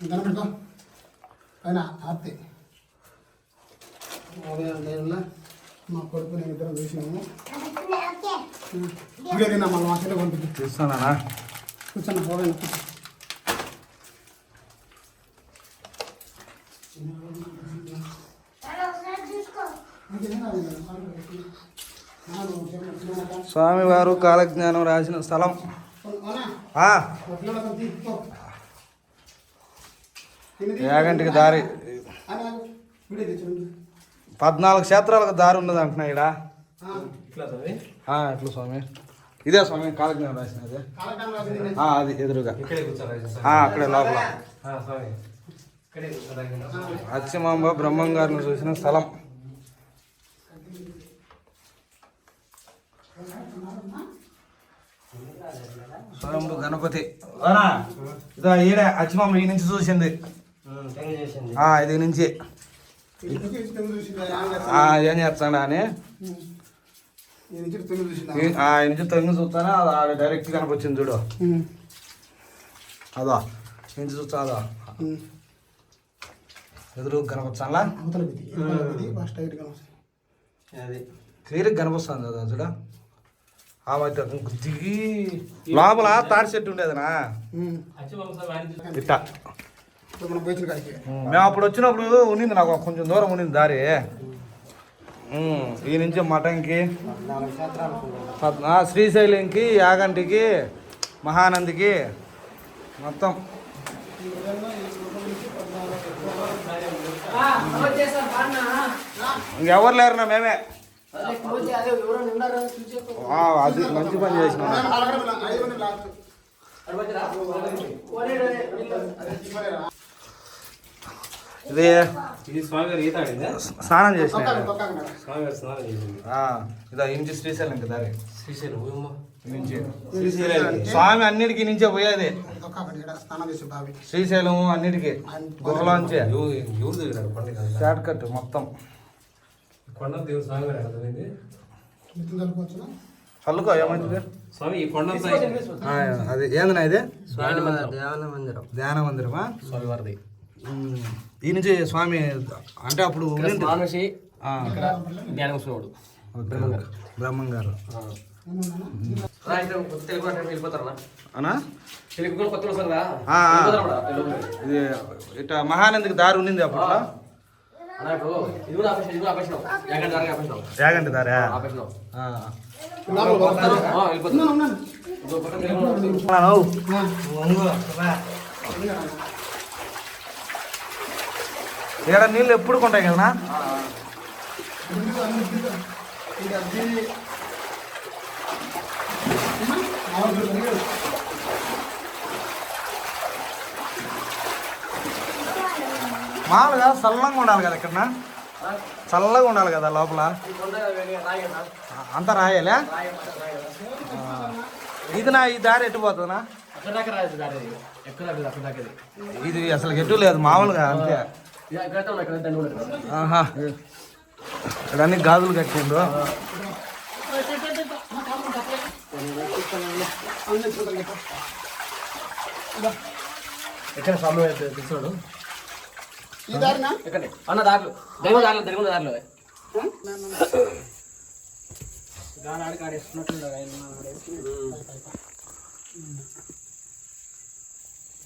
కనపెట్టుకో పైన ఆర్తి ఉదయం టైంలో మా కొడుకు నేను ఇద్దరం చూసినాము. వీడియో తిన్నా మళ్ళీ మా పంపించి చూస్తానా కూర్చొని పోదాం కూర్చో స్వామివారు కాలజ్ఞానం రాసిన స్థలం. ఆ, యాగంటికి దారి? పద్నాలుగు క్షేత్రాలకు దారి ఉన్నది అంటున్నా ఇక్కడ ఇట్లా స్వామి? ఎట్లా స్వామి? ఇదే స్వామి కాలజ్ఞానం రాసినది. అది ఎదురుగా. అక్కడే లోపల. స్వామి. ఇక్కడే కూర్చోరా అచ్చమాంబ బ్రహ్మం గారిని చూసిన స్థలం. స్వయంభు గణపతి. ఇదో ఈడ అచ్చమాంబ ఈ నుంచి చూసింది. ఇది నుంచి. ఆ, ఏం చేస్తాడా అని. ఈ- ఆ, ఈ నుంచి తొంగి చూస్తానే? అది డైరెక్ట్ కనపచ్చింది చూడు. అదో నుంచి చూస్తా అదో. ఎదురు కనపచ్చాలా అది. క్లియర్గా కనిపిస్తుంది కదా చూడ. ఆ మధ్య దిగి లోపల తాడి చెట్టు ఉండేదనా? ఆయన ఇట్ట. మేము. అప్పుడు వచ్చినప్పుడు ఉన్నింది నాకు కొంచెం దూరం ఉన్నింది దారి. ఈ నుంచి మటన్కి ఆ, శ్రీశైలంకి యాగంటికి మహానందికి మొత్తం. ఇంకెవరు లేరునా మేమే. ఆ, అది మంచి పని చేసిన ఇది. స్నానం చేసిన ఇదా ఇంచి శ్రీశైలం ఇంకా దారి స్వామి అన్నిటికీ నుంచే పోయేది. శ్రీశైలం అన్నిటికీ. గుహలోంచే షార్ట్ కట్ మొత్తం? చల్లుకో ఏమైతుంది స్వామి ఈ కొండ అంతా ఆ, అది ఏందన్నా ఇది స్వామి మందిరం. ధ్యాన మందిరమా స్వామి వారిది ఉమ్. ఈ నుంచి స్వామి అంటే అప్పుడు. మానసి ఓకే. బ్రహ్మం గారు. ఇది ఇట మహానందికి దారి ఉండింది అప్పుడు ఇది ఇక్కడ నీళ్ళు ఎప్పుడు కొంటాయి కదనా మామూలుగా చల్లగా ఉండాలి కదా ఇక్కడ చల్లగా ఉండాలి కదా లోపల? అంతా రాయాలే? ఇది నా ఈ దారి ఎట్టుపోతుందా ఇది. అసలు ఎటు లేదు మామూలుగా అంతే. అన్ని గాజులు కట్టిండు. ఎక్కడ దారినా? ఎక్కడ? అన్న దారిలో. దెరుగుండ దారిలో దెరుగుండ దారిలో. గానాడికి